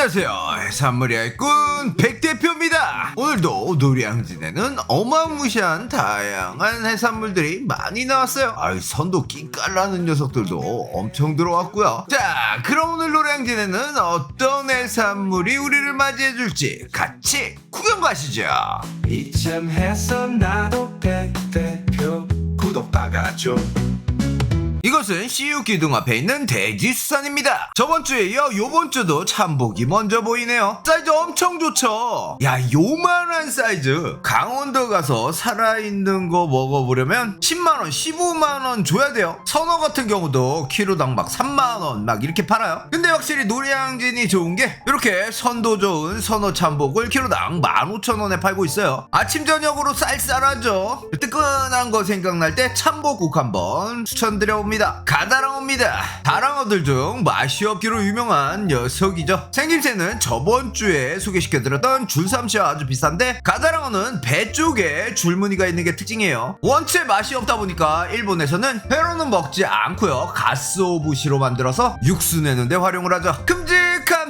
안녕하세요. 해산물의 꾼 백대표입니다. 오늘도 노량진에는 어마무시한 다양한 해산물들이 많이 나왔어요. 아이, 선도 끼깔나는 녀석들도 엄청 들어왔고요. 자, 그럼 오늘 노량진에는 어떤 해산물이 우리를 맞이해줄지 같이 구경 가시죠. 이참해서 나도 백대표 구독 박아줘 이것은 CU 기둥 앞에 있는 대지수산입니다. 저번 주에 이어 요번 주도 참복이 먼저 보이네요. 사이즈 엄청 좋죠? 야, 요만한 사이즈. 강원도 가서 살아있는 거 먹어보려면 10만원, 15만원 줘야 돼요. 선어 같은 경우도 키로당 막 3만원 막 이렇게 팔아요. 근데 확실히 노량진이 좋은 게 이렇게 선도 좋은 선어 참복을 키로당 15,000원에 팔고 있어요. 아침, 저녁으로 쌀쌀하죠? 뜨끈한 거 생각날 때 참복국 한번 추천드려봅니다. 가다랑어입니다. 다랑어들 중 맛이 없기로 유명한 녀석이죠. 생김새는 저번 주에 소개시켜드렸던 줄삼시와 아주 비슷한데 가다랑어는 배 쪽에 줄무늬가 있는 게 특징이에요. 원체 맛이 없다 보니까 일본에서는 회로는 먹지 않고요. 가스오부시로 만들어서 육수 내는데 활용을 하죠. 큼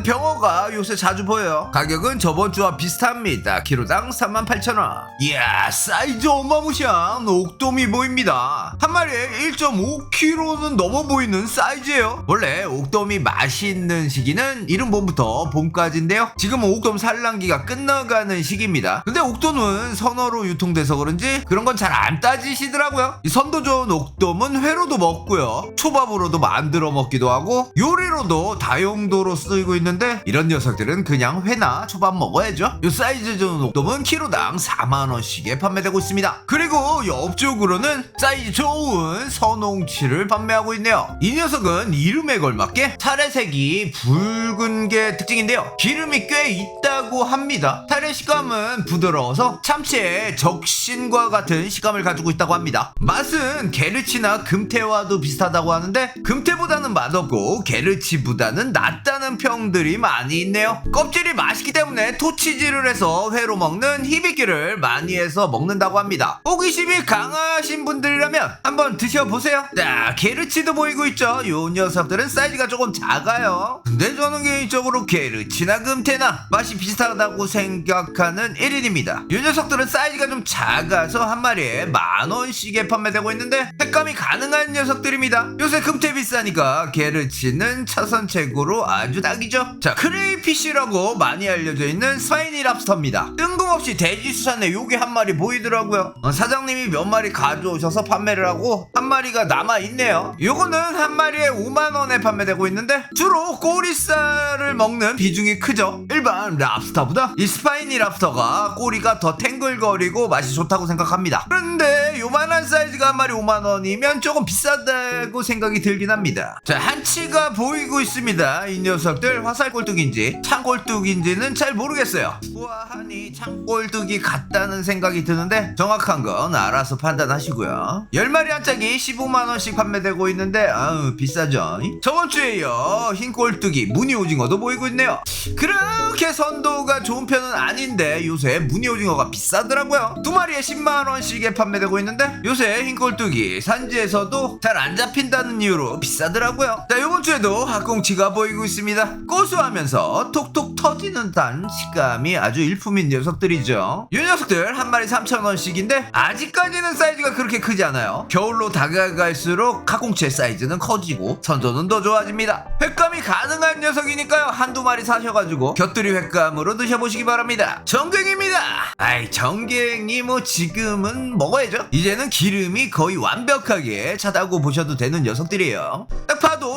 병어가 요새 자주 보여요. 가격은 저번 주와 비슷합니다. 키로당 38,000원. 이야 사이즈 어마무시한 옥돔이 보입니다. 한 마리에 1.5kg는 넘어 보이는 사이즈예요. 원래 옥돔이 맛있는 시기는 이른 봄부터 봄까지인데요. 지금은 옥돔 산란기가 끝나가는 시기입니다. 근데 옥돔은 선어로 유통돼서 그런지 그런 건 잘 안 따지시더라고요. 이 선도 좋은 옥돔은 회로도 먹고요. 초밥으로도 만들어 먹기도 하고 요리로도 다용도로 쓰이고 있는 데 이런 녀석들은 그냥 회나 초밥 먹어야죠. 요 사이즈 좋은 옥돔은 키로당 4만원씩에 판매되고 있습니다. 그리고 옆쪽으로는 사이즈 좋은 선홍치를 판매하고 있네요. 이 녀석은 이름에 걸맞게 타래색이 붉은 게 특징인데요. 기름이 꽤 있다고 합니다. 타래 식감은 부드러워서 참치의 적신과 같은 식감을 가지고 있다고 합니다. 맛은 게르치나 금태와도 비슷하다고 하는데 금태보다는 맛없고 게르치보다는 낫다는 평들 이 많이 있네요. 껍질이 맛있기 때문에 토치질을 해서 회로 먹는 히비키를 많이 해서 먹는다고 합니다. 호기심이 강하신 분들이라면 한번 드셔보세요. 자, 게르치도 보이고 있죠. 요 녀석들은 사이즈가 조금 작아요. 근데 저는 개인적으로 게르치나 금태나 맛이 비슷하다고 생각하는 1인입니다. 요 녀석들은 사이즈가 좀 작아서 한 마리에 만 원씩에 판매되고 있는데 색감이 가능한 녀석들입니다. 요새 금태 비싸니까 게르치는 차선책으로 아주 딱이죠. 자, 크레이피쉬라고 많이 알려져 있는 스파이니 랍스터입니다. 뜬금없이 돼지 수산에 요게 한 마리 보이더라고요. 어, 사장님이 몇 마리 가져오셔서 판매를 하고 한 마리가 남아 있네요. 요거는 한 마리에 5만 원에 판매되고 있는데 주로 꼬리살을 먹는 비중이 크죠. 일반 랍스터보다 이 스파이니 랍스터가 꼬리가 더 탱글거리고 맛이 좋다고 생각합니다. 그런데 요만한 사이즈가 한 마리 5만 원이면 조금 비싸다고 생각이 들긴 합니다. 자, 한치가 보이고 있습니다. 이 녀석들 화살 꼴뚜기인지 창 꼴뚜기인지는 잘 모르겠어요. 우아하니 창 꼴뚜기 같다는 생각이 드는데 정확한 건 알아서 판단하시고요. 10마리 한 짝이 15만 원씩 판매되고 있는데 아우 비싸죠. 저번 주에 이어 흰 꼴뚜기 무늬 오징어도 보이고 있네요. 그렇게 선도가 좋은 편은 아닌데 요새 무늬 오징어가 비싸더라고요. 두 마리에 10만 원씩에 판매되고 있는데 요새 흰 꼴뚜기 산지에서도 잘 안 잡힌다는 이유로 비싸더라고요. 자 이번 주에도 학꽁치가 보이고 있습니다. 고소하면서 톡톡 터지는 단 식감이 아주 일품인 녀석들이죠. 이 녀석들 한 마리 3천 원씩인데 아직까지는 사이즈가 그렇게 크지 않아요. 겨울로 다가갈수록 학꽁치의 사이즈는 커지고 선도는 더 좋아집니다. 횟감이 가능한 녀석이니까요. 한두 마리 사셔가지고 곁들이 횟감으로 드셔보시기 바랍니다. 정갱입니다. 아이 정갱이 뭐 지금은 먹어야죠. 이제는 기름이 거의 완벽하게 차다고 보셔도 되는 녀석들이에요.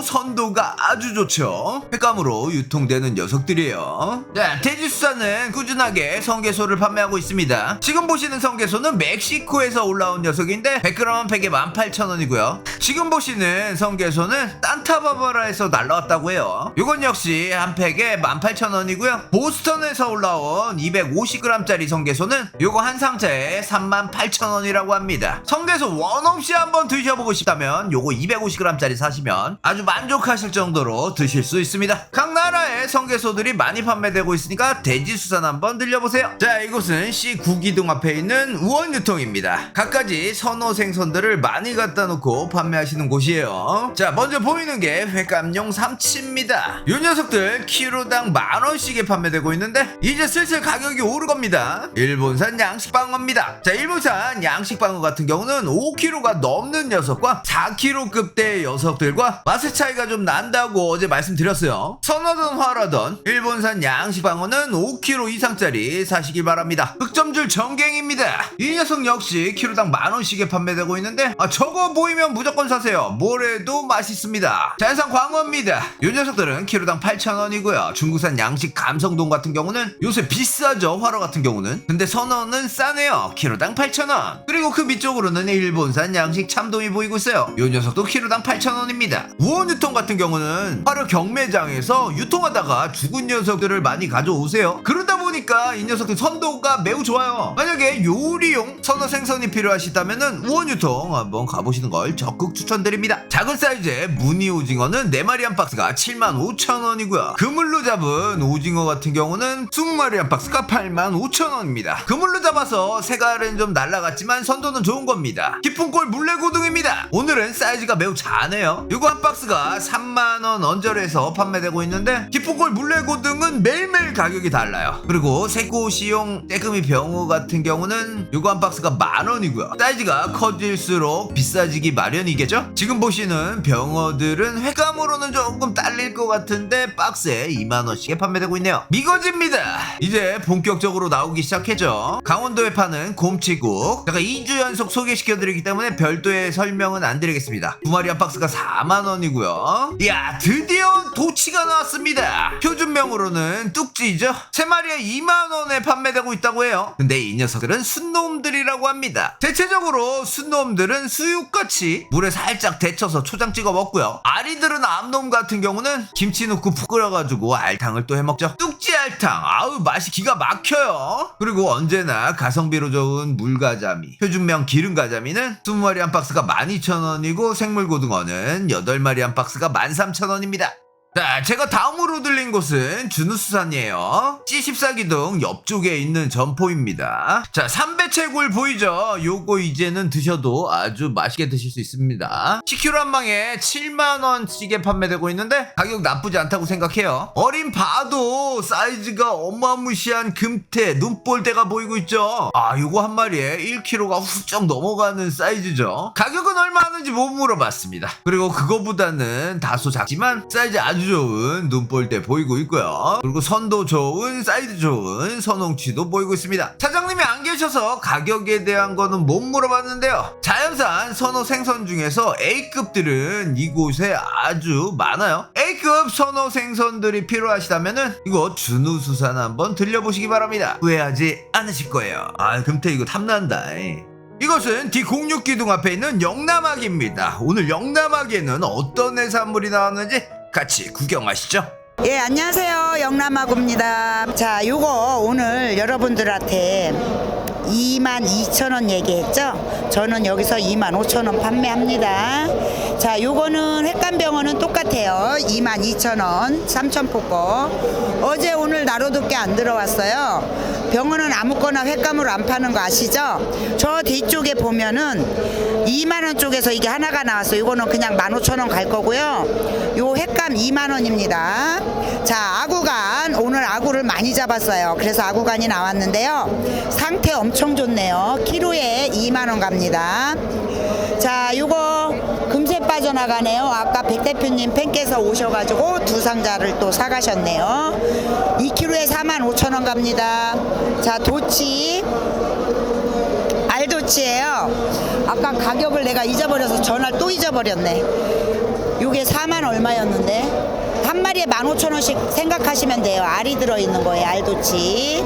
선도가 아주 좋죠. 횟감으로 유통되는 녀석들이에요. 자, 돼지수산은 꾸준하게 성게소를 판매하고 있습니다. 지금 보시는 성게소는 멕시코에서 올라온 녀석인데 100g 한 팩에 18,000원이고요. 지금 보시는 성게소는 산타바바라에서 날라왔다고 해요. 이건 역시 한 팩에 18,000원이고요. 보스턴에서 올라온 250g짜리 성게소는 요거 한 상자에 38,000원이라고 합니다. 성게소 원 없이 한번 드셔보고 싶다면 요거 250g짜리 사시면 아주 만족하실 정도로 드실 수 있습니다. 각 나라의 성게소들이 많이 판매되고 있으니까 대지수산 한번 들려보세요. 자, 이곳은 C9기둥 앞에 있는 우원유통입니다. 갖가지 선호 생선들을 많이 갖다 놓고 판매하시는 곳이에요. 자, 먼저 보이는 게 횟감용 삼치입니다. 이 녀석들 키로당 만 원씩에 판매되고 있는데 이제 슬슬 가격이 오를 겁니다. 일본산 양식방어입니다. 자, 일본산 양식방어 같은 경우는 5kg가 넘는 녀석과 4kg급대의 녀석들과 맛의 차 이가 좀 난다고 어제 말씀드렸어요. 선하던 화라던 일본산 양식방어는 5kg 이상짜리 사시길 바랍니다. 흑점줄 정갱입니다. 이 녀석 역시 키로당 만 원씩에 판매되고 있는데 아, 저거 보이면 무조건 사세요. 뭐래도 맛있습니다. 자연산 광어입니다. 이 녀석들은 키로당 8,000원이고요. 중국산 양식 감성동 같은 경우는 요새 비싸죠. 화로 같은 경우는. 근데 선어는 싸네요. 키로당 8,000원. 그리고 그 밑쪽으로는 일본산 양식 참돔이 보이고 있어요. 이 녀석도 키로당 8,000원입니다. 우원 유통 같은 경우는 화로 경매장에서 유통하다가 죽은 녀석들을 많이 가져오세요. 그러다 보니까 이 녀석들 선도가 매우 좋아요. 만약에 요리용 선어 생선이 필요하시다면은 우원 유통 한번 가보시는 걸 적극 추천드립니다. 작은 사이즈의 무늬 오징어는 4마리 한 박스가 75,000원이고요. 그물로 잡은 오징어 같은 경우는 20마리 한 박스가 85,000원입니다. 그물로 잡아서 색깔은 좀 날라갔지만 선도는 좋은 겁니다. 깊은 골 물레고등입니다. 오늘은 사이즈가 매우 작네요. 이거 한 박스가 3만원 언저리에서 판매되고 있는데 깊은 골 물레고등은 매일매일 가격이 달라요. 그리고 새꼬시용 떼금이 병어 같은 경우는 이거 한 박스가 만원이고요. 사이즈가 커질수록 비싸지기 마련이겠죠? 지금 보시는 병어들은 횟감으로는 조금 딸릴 것 같은데 박스에 2만원씩에 판매되고 있네요. 미거지입니다. 이제 본격적으로 나오기 시작했죠. 강원도에 파는 곰치국. 제가 2주 연속 소개시켜드리기 때문에 별도의 설명은 안 드리겠습니다. 두 마리 한 박스가 4만원이고요. 이야, 드디어 도치가 나왔습니다. 표준명으로는 뚝지죠? 세 마리에 2만 원에 판매되고 있다고 해요. 근데 이 녀석들은 순놈들이라고 합니다. 대체적으로 순놈들은 수육같이 물에 살짝 데쳐서 초장 찍어 먹고요. 아리들은 암놈 같은 경우는 김치 넣고 푹 끓여가지고 알탕을 또 해먹죠. 뚝지 알탕, 아우 맛이 기가 막혀요. 그리고 언제나 가성비로 좋은 물가자미, 표준명 기름가자미는 20마리 한 박스가 12,000원이고 생물고등어는 8마리 한 박스가 13,000원입니다. 자, 제가 다음으로 들린 곳은 준우수산이에요. C14기둥 옆쪽에 있는 점포입니다. 자, 삼배채굴 보이죠? 요거 이제는 드셔도 아주 맛있게 드실 수 있습니다. 10kg 한 방에 7만원씩에 판매되고 있는데 가격 나쁘지 않다고 생각해요. 어린 바도 사이즈가 어마무시한 금태, 눈볼대가 보이고 있죠? 아, 요거 한 마리에 1kg가 훌쩍 넘어가는 사이즈죠. 가격은 얼마 하는지 못 물어봤습니다. 그리고 그거보다는 다소 작지만 사이즈 아주 좋은 눈볼대 보이고 있고요. 그리고 선도 좋은 사이즈 좋은 선홍치도 보이고 있습니다. 사장님이 안 계셔서 가격에 대한 거는 못 물어봤는데요. 자연산 선호 생선 중에서 A급들은 이곳에 아주 많아요. A급 선호 생선들이 필요하시다면은 이거 준우수산 한번 들려보시기 바랍니다. 후회하지 않으실 거예요. 아 금태 이거 탐난다. 이것은 D06 기둥 앞에 있는 영남학입니다. 오늘 영남학에는 어떤 해산물이 나왔는지 같이 구경하시죠. 예, 안녕하세요. 영남아구입니다. 자, 요거 오늘 여러분들한테 22,000원 얘기했죠? 저는 여기서 25,000원 판매합니다. 자, 요거는 횟감병어는 똑같아요. 22,000원, 3,000포 거. 어제 오늘 나로도께 안 들어왔어요. 병어는 아무거나 횟감으로 안 파는 거 아시죠? 저 뒤쪽에 보면은 2만원 쪽에서 이게 하나가 나왔어요. 요거는 그냥 15,000원 갈 거고요. 요 횟감 2만원입니다. 자, 아구간. 오늘 아구를 많이 잡았어요. 그래서 아구간이 나왔는데요. 상태 엄청 좋네요. 키로에 2만원 갑니다. 자, 요거 빠져나가네요. 아까 백 대표님 팬께서 오셔가지고 두 상자를 또 사가셨네요. 2kg에 4만 5천 원 갑니다. 자, 도치. 알도치예요. 아까 가격을 내가 잊어버려서 전화를 또 잊어버렸네. 요게 4만 얼마였는데 한 마리에 15,000원씩 생각하시면 돼요. 알이 들어있는 거예요. 알도치.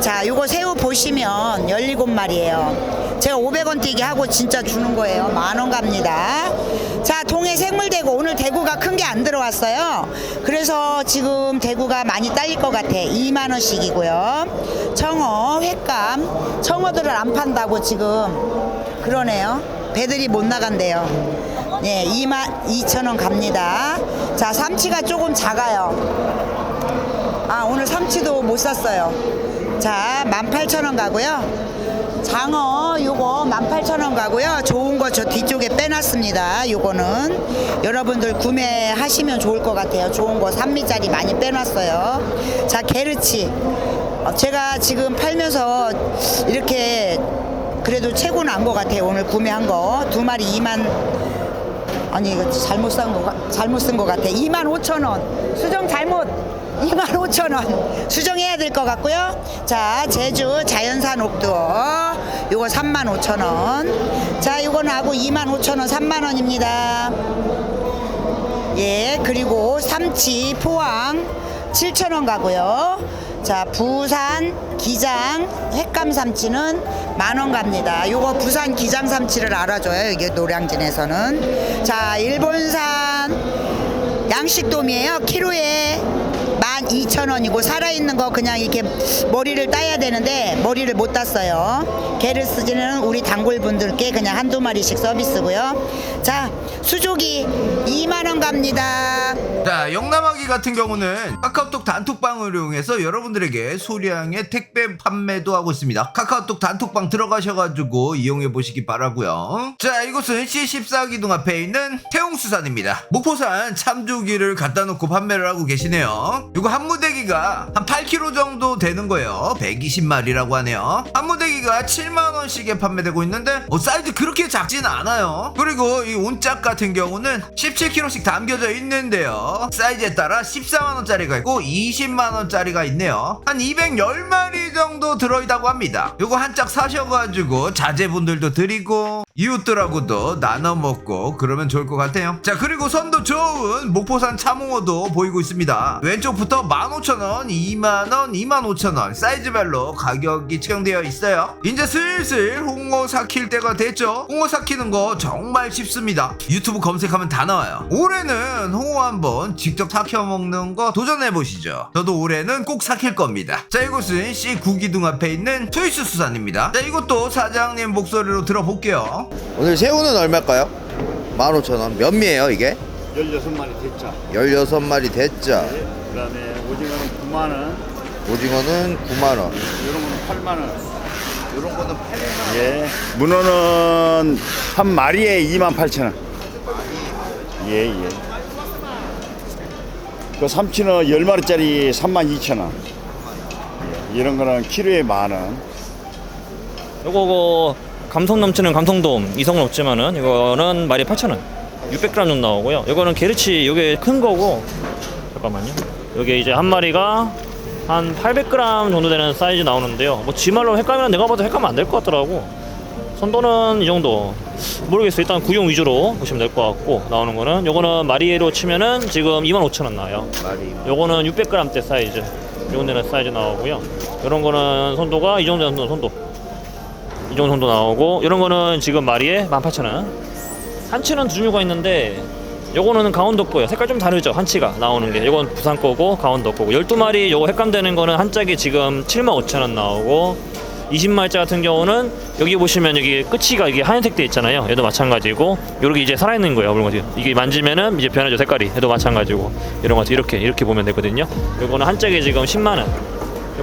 자, 요거 새우 보시면 17마리예요. 제가 500원 뛰기 하고 진짜 주는 거예요. 만 원 갑니다. 자, 동해 생물대구 오늘 대구가 큰 게 안 들어왔어요. 그래서 지금 대구가 많이 딸릴 것 같아. 2만 원씩이고요. 청어, 횟감. 청어들을 안 판다고 지금 그러네요. 배들이 못 나간대요. 네, 2만 2천 원 갑니다. 자, 삼치가 조금 작아요. 아 오늘 삼치도 못 샀어요. 자 18,000원 가고요. 장어 요거 18,000원 가고요. 좋은 거 저 뒤쪽에 빼놨습니다. 요거는 여러분들 구매하시면 좋을 것 같아요. 좋은 거 3미짜리 많이 빼놨어요. 자 게르치 어, 제가 지금 팔면서 이렇게 그래도 최고 난것 같아요. 오늘 구매한 거 두 마리 2만 아니 이거 잘못 산거 잘못 쓴것 같아. 2만 5천 원. 수정 잘못. 2만 5천 원. 수정해야 될 것 같고요. 자 제주 자연산 옥두어 요거 3만 5천 원. 자 요거는 하고 2만 5천 원 3만 원입니다. 예 그리고 삼치 포항 7천 원 가고요. 자 부산 기장 횟감 삼치는 만원 갑니다. 요거 부산 기장 삼치를 알아줘요. 이게 노량진에서는 자 일본산 양식돔이에요. 키로에 12,000원이고 살아있는 거 그냥 이렇게 머리를 따야 되는데 머리를 못 땄어요. 게를 쓰지는 우리 단골분들께 그냥 한두 마리씩 서비스고요. 자 수조기 2만원 갑니다. 자, 영남하기 같은 경우는 카카오톡 단톡방을 이용해서 여러분들에게 소량의 택배 판매도 하고 있습니다. 카카오톡 단톡방 들어가셔가지고 이용해 보시기 바라고요. 자, 이곳은 C14기둥 앞에 있는 태웅수산입니다. 목포산 참조기를 갖다 놓고 판매를 하고 계시네요. 이거 한 무대기가 한 8kg 정도 되는 거예요. 120마리라고 하네요. 한 무대기가 7만 원씩에 판매되고 있는데 어, 사이즈 그렇게 작진 않아요. 그리고 이 온짝 같은 경우는 17kg씩 담겨져 있는데요. 사이즈에 따라 14만 원짜리가 있고 20만 원짜리가 있네요. 한 210마리 정도 들어있다고 합니다. 이거 한 짝 사셔가지고 자제분들도 드리고 이웃들하고도 나눠 먹고 그러면 좋을 것 같아요. 자 그리고 선도 좋은 목포산 참홍어도 보이고 있습니다. 왼쪽부터 15,000원, 2만원, 25,000원 사이즈별로 가격이 측정되어 있어요. 이제 슬슬 홍어 삭힐 때가 됐죠. 홍어 삭히는 거 정말 쉽습니다. 유튜브 검색하면 다 나와요. 올해는 홍어 한번 직접 삭혀 먹는 거 도전해 보시죠. 저도 올해는 꼭 삭힐 겁니다. 자 이곳은 C 구기둥 앞에 있는 트위스 수산입니다. 자 이것도 사장님 목소리로 들어볼게요. 오늘 새우는 얼마일까요? 15,000원. 몇 미예요, 이게? 16마리 됐죠. 16마리 대짜. 그 다음에 오징어는 9만 원, 오징어는 9만 원. 이런 거는 8만 원. 이런 거는 8만 원. 예. 문어는 한 마리에 2만 8천 원. 예, 예. 그 삼치는 10마리짜리 3만 2천 원. 예. 이런 거는 키로에 만 원. 요거 그 감성 넘치는 감성돔 이성은 없지만은 이거는 마리 8,000원. 600g 정도 나오고요. 이거는 게르치 요게 큰 거고. 잠깐만요. 요게 이제 한 마리가 한 800g 정도 되는 사이즈 나오는데요. 뭐 지말로 횟감이랑 내가 봐도 횟감 안될 것 같더라고. 선도는 이 정도. 모르겠어요. 일단 구용 위주로 보시면 될 것 같고 나오는 거는. 요거는 마리로 치면은 지금 25,000원 나와요. 마리. 요거는 600g대 사이즈. 이 정도 되는 사이즈 나오고요. 이런 거는 선도가 이 정도 되는 선도 이 정도 선도 나오고 이런 거는 지금 마리에 18,000원 한치는 두 종류가 있는데 요거는 강원도 거예요. 색깔 좀 다르죠? 한치가 나오는 게. 요건 부산 거고 강원도 거고. 12마리 요거 횟감되는 거는 한 짝이 지금 75,000원 나오고 20마리짜 같은 경우는 여기 보시면 여기 끝이가 이게 하얀색 돼 있잖아요. 얘도 마찬가지고. 요렇게 이제 살아있는 거예요 거 이게 만지면은 이제 변하죠 색깔이. 얘도 마찬가지고. 이런 거 이렇게 이렇게 보면 되거든요. 요거는 한 짝에 지금 10만원.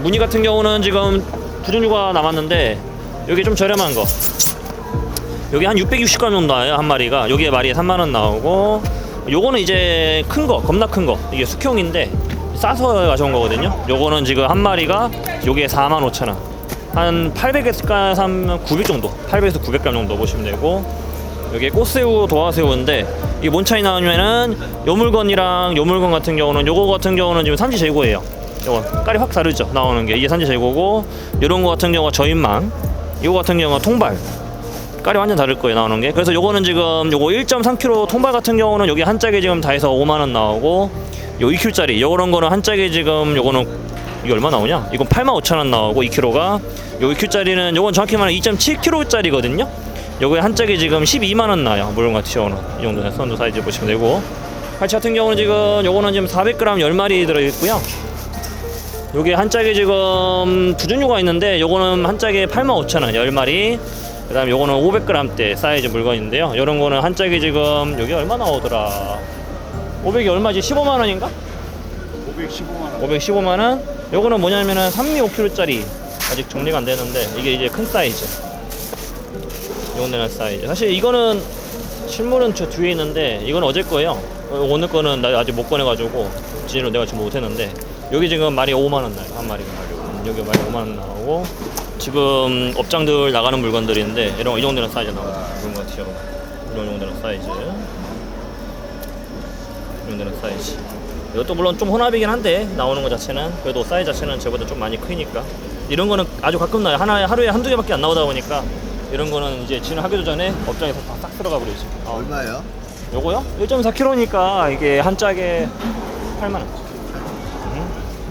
무늬 같은 경우는 지금 두 종류가 남았는데 여기 좀 저렴한 거. 여기 한 660g 정도 나와요 한 마리가. 여기에 마리에 3만원 나오고 요거는 이제 큰 거 겁나 큰 거. 이게 숙형인데 싸서 가져온 거거든요. 요거는 지금 한 마리가 요게 4만 5천원. 한 800에서 900 정도. 800에서 900g 정도 보시면 되고 여기 꽃새우 도화새우인데 이게 뭔 차이 나오냐면은 요 물건이랑 요 물건 같은 경우는 요거 같은 경우는 지금 산지 재고예요. 요거 깔이 확 다르죠? 나오는 게. 이게 산지 재고고 요런 거 같은 경우가 저인망 이거 같은 경우가 통발. 깔이 완전 다를 거예요 나오는 게. 그래서 요거는 지금 요거 1.3kg 통발 같은 경우는 여기 한 짝에 지금 다 해서 5만 원 나오고 요 2kg짜리. 요런 거는 한 짝에 지금 요거는 이게 얼마 나오냐? 이건 8만 5천 원 나오고 2kg가. 요 2kg짜리는 요건 정확히 말하면 2.7kg짜리거든요? 요거에 한 짝에 지금 12만 원 나요. 물론 같이 요거는. 이 정도 선도 사이즈 보시면 되고. 팔치 같은 경우는 지금 요거는 지금 400g 10마리 들어있고요 요게 한 짝에 지금 두 종류가 있는데 요거는 한 짝에 85,000원 10마리 그 다음에 요거는 500g대 사이즈 물건인데요 요런 거는 한 짝에 지금 여기 얼마 나오더라 500이 얼마지? 15만원인가? 515만 원. 515만 원. 요거는 뭐냐면은 3미 5kg짜리 아직 정리가 안 되는데 이게 이제 큰 사이즈. 요거는 사이즈. 사실 이거는 실물은 저 뒤에 있는데 이건 어제 거예요. 어, 오늘 거는 나 아직 못 꺼내가지고 진로 내가 지금 못했는데 여기 지금 말이 5만 원 나요 한 마리가 음, 여기 말이 5만 원 나오고 지금 업장들 나가는 물건들인데 이런 거이 정도는 사이즈 나오고 이런 거 같아요. 이런 정도는 사이즈. 이 정도는 사이즈. 이것도 물론 좀 혼합이긴 한데 나오는 것 자체는 그래도 사이즈 자체는 저보다 좀 많이 크니까 이런 거는 아주 가끔 나요 하나에 하루에 한두 개밖에 안 나오다 보니까 이런 거는 이제 진행하기도 전에 업장에서 다싹 들어가 버리지 어. 얼마예요? 요거요? 1.4kg니까 이게 한 짝에 8만 원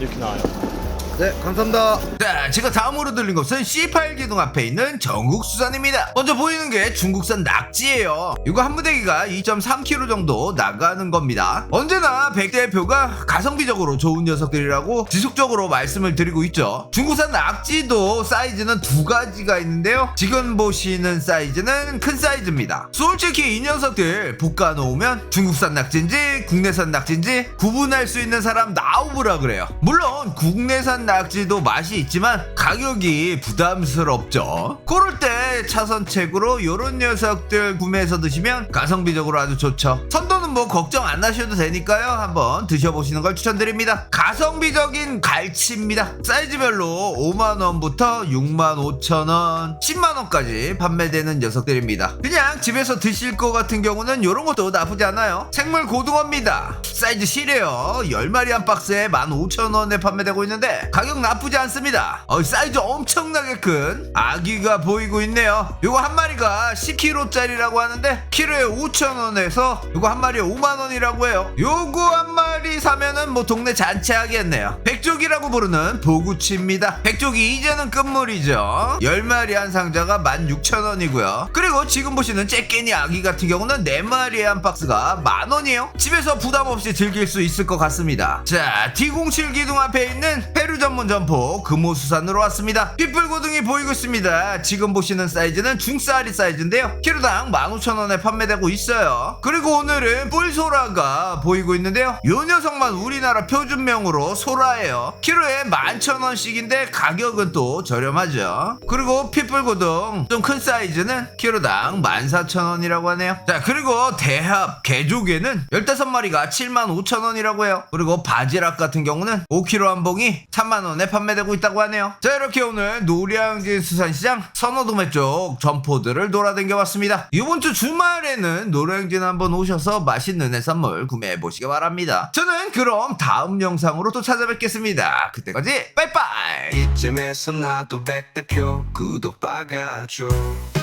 음, 이렇게 나와요 네, 감사합니다. 자, 제가 다음으로 들린 것은 C8 기둥 앞에 있는 전국수산입니다. 먼저 보이는 게 중국산 낙지예요. 이거 한 무대기가 2.3kg 정도 나가는 겁니다. 언제나 백 대표가 가성비적으로 좋은 녀석들이라고 지속적으로 말씀을 드리고 있죠. 중국산 낙지도 사이즈는 두 가지가 있는데요. 지금 보시는 사이즈는 큰 사이즈입니다. 솔직히 이 녀석들 볶아 놓으면 중국산 낙지인지 국내산 낙지인지 구분할 수 있는 사람 나오보라 그래요. 물론 국내산 낙지도 맛이 있지만 가격이 부담스럽죠. 그럴 때 차선책으로 요런 녀석들 구매해서 드시면 가성비적으로 아주 좋죠. 선도는 뭐 걱정 안 하셔도 되니까요. 한번 드셔보시는 걸 추천드립니다. 가성비적인 갈치입니다. 사이즈별로 5만원부터 6만 5천원, 10만원까지 판매되는 녀석들입니다. 그냥 집에서 드실 것 같은 경우는 요런 것도 나쁘지 않아요. 생물 고등어입니다. 사이즈 실해요. 10마리 한 박스에 15,000원에 판매되고 있는데 가격 나쁘지 않습니다. 어, 사이즈 엄청나게 큰 아기가 보이고 있네요. 요거 한 마리가 10kg짜리라고 하는데 키로에 5,000원에서 요거 한 마리에 5만 원이라고 해요. 요거 한 마리 사면은 뭐 동네 잔치하겠네요. 백족이라고 부르는 보구치입니다. 백족이 이제는 끝물이죠. 10마리 한 상자가 16,000원이고요. 그리고 지금 보시는 째깨니 아기 같은 경우는 4마리에 한 박스가 만원이에요. 집에서 부담 없이 즐길 수 있을 것 같습니다. 자, D07 기둥 앞에 있는 페루 전문 점포 금호수산으로 왔습니다. pit불고등이 보이고 있습니다. 지금 보시는 사이즈는 중싸리 사이즈인데요. 키로당 15,000원에 판매되고 있어요. 그리고 오늘은 뿔소라가 보이고 있는데요. 요 녀석만 우리나라 표준명으로 소라예요. 키로에 11,000원씩인데 가격은 또 저렴하죠. 그리고 pit불고등 좀 큰 사이즈는 키로당 14,000원이라고 하네요. 자, 그리고 대합 개조개는 15마리가 75,000원이라고 해요. 그리고 바지락 같은 경우는 5kg 한 봉이 3 만원에 판매되고 있다고 하네요. 자, 이렇게 오늘 노량진 수산시장 선호도매 쪽 점포들을 돌아다녀 봤습니다. 이번 주 주말에는 노량진 한번 오셔서 맛있는 해산물 구매해 보시기 바랍니다. 저는 그럼 다음 영상으로 또 찾아뵙겠습니다. 그때까지 빠이빠이! 이쯤에서 나도 백대표 구독 박아줘